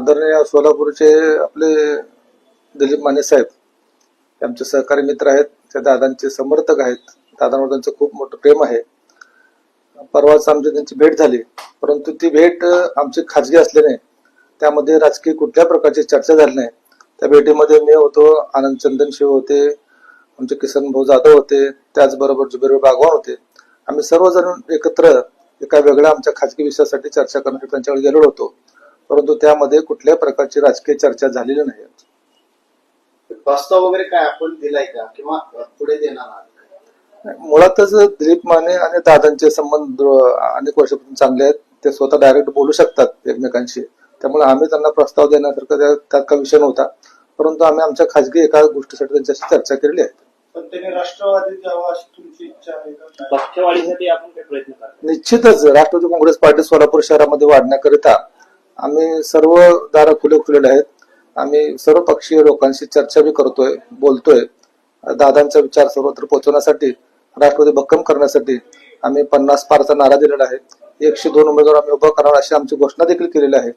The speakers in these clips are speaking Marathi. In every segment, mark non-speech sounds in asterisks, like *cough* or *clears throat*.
आदरणीय सोलापूरचे आपले दिलीप माने साहेब आमचे सहकारी मित्र आहेत त्या दादांचे समर्थक आहेत. दादांवर त्यांचं खूप मोठं प्रेम आहे. परवाच आमची त्यांची भेट झाली परंतु ती भेट आमची खाजगी असल्याने त्यामध्ये राजकीय कुठल्या प्रकारची चर्चा झाली नाही. त्या भेटीमध्ये मी होतो आनंद चंदन शिव होते आमचे किसन भाऊ जाधव होते त्याचबरोबर जुबेर बागवान होते. आम्ही सर्वजण एकत्र एका वेगळ्या आमच्या खाजगी विषयासाठी चर्चा करण्यासाठी त्यांच्याकडे गेलेलो होतो. परंतु त्यामध्ये कुठल्याही प्रकारची राजकीय चर्चा झालेली नाही. प्रस्ताव वगैरे काय आपण दिलाय का? किंवा पुढे देणार आहात? मुळातच दिलीप माने आणि दादांचे संबंध अनेक वर्षापासून चांगले आहेत. ते स्वतः डायरेक्ट बोलू शकतात एकमेकांशी. त्यामुळे आम्ही त्यांना प्रस्ताव देण्यासारखं त्या- त्यात काही विषय नव्हता. परंतु आम्ही आमच्या खाजगी एका गोष्टीसाठी त्यांच्याशी चर्चा केलेली आहे. का? निश्चितच राष्ट्रवादी काँग्रेस पार्टी सोलापूर शहरामध्ये वाढण्याकरिता आम्ही सर्व दार खुले खुलेले आहेत. आम्ही सर्व पक्षीय लोकांशी चर्चा बी करतोय बोलतोय. दादांचा विचार सर्वत्र पोहोचवण्यासाठी राष्ट्रवादी भक्कम करण्यासाठी आम्ही पन्नास पारचा नारा दिलेला आहे. एकशे दोन उमेदवार आम्ही उभा करणार अशी आमची घोषणा देखील केलेली आहे.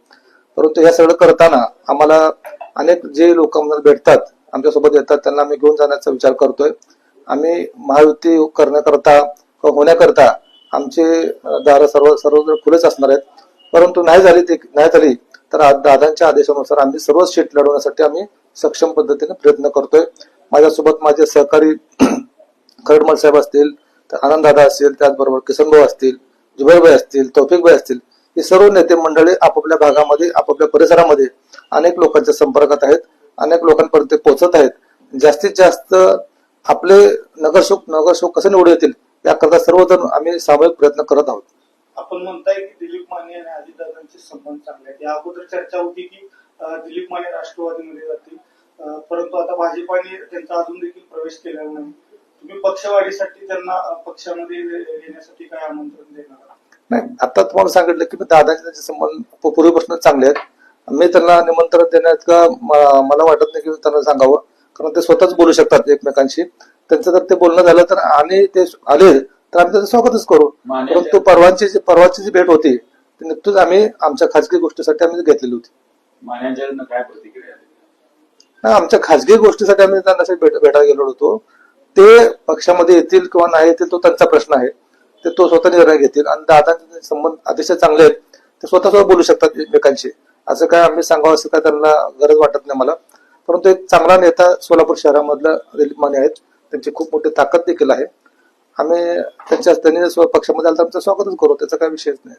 परंतु हे सगळं करताना आम्हाला अनेक जे लोक भेटतात आमच्यासोबत येतात त्यांना आम्ही घेऊन जाण्याचा विचार करतोय. आम्ही महायुती करण्याकरता होण्याकरता आमचे दार सर्व सर्व खुलेच असणार आहेत. परंतु नाही झाली ते नाही झाली तर दादांच्या आदेशानुसार आम्ही सर्व सीट लढवण्यासाठी आम्ही सक्षम पद्धतीने प्रयत्न करतोय. माझ्यासोबत माझे सहकारी *clears throat* खरडमल साहेब असतील तर आनंद दादा असतील त्याचबरोबर किसनभाऊ असतील जुबैरभाई असतील तौफिकभाई असतील हे सर्व नेते मंडळी आपापल्या भागामध्ये आपापल्या परिसरामध्ये अनेक लोकांच्या संपर्कात आहेत अनेक लोकांपर्यंत ते पोहोचत आहेत. जास्तीत जास्त आपले नगरसेवक नगरसेवक कसे निवडून येतील याकरता सर्वजण आम्ही सामूहिक प्रयत्न करत आहोत. आपण म्हणताय की दिलीप माने आणि अजितदादांचे संबंध चांगले आहेत. या अगोदर चर्चा होती की दिलीप माने राष्ट्रवादीमध्ये जातील. परंतु आता भाजपाने त्यांचा अजून देखील प्रवेश केलेला नाही. तुम्ही पक्षवाढीसाठी त्यांना पक्षामध्ये येण्यासाठी काय आमंत्रण देणार नाही आता तुम्हाला सांगितलं की मी दादाचे त्यांचे संबंध पूर्वीपासून चांगले आहेत. मी त्यांना निमंत्रण देण्यात का मला वाटत नाही की त्यांना सांगावं. कारण ते स्वतःच बोलू शकतात एकमेकांशी. त्यांचं जर ते बोलणं झालं तर आणि ते आले तर आम्ही त्याचं स्वागतच करू. परंतु परवाची जी परवाची जी भेट होती ती नुकतीच आम्ही आमच्या खाजगी गोष्टीसाठी आम्ही घेतलेली होती? नाही, आमच्या खाजगी गोष्टीसाठी आम्ही त्यांना भेट भेटायला गेलो होतो. ते पक्षामध्ये येतील किंवा नाही येतील तो त्यांचा प्रश्न आहे. ते तो स्वतः निर्णय घेतील. आणि दादांचे संबंध अतिशय चांगले आहेत ते स्वतः स्वतः बोलू शकतात एकमेकांशी. असं काय आम्ही सांगावं असं काय त्यांना गरज वाटत नाही मला परंतु एक चांगला नेता सोलापूर शहरामधला माने आहेत. त्यांची खूप मोठी ताकद देखील आहे. आम्ही त्यांच्या त्यांनी जर पक्षामध्ये आलं तर आमचं स्वागतच करू त्याचा काही विषयच नाही.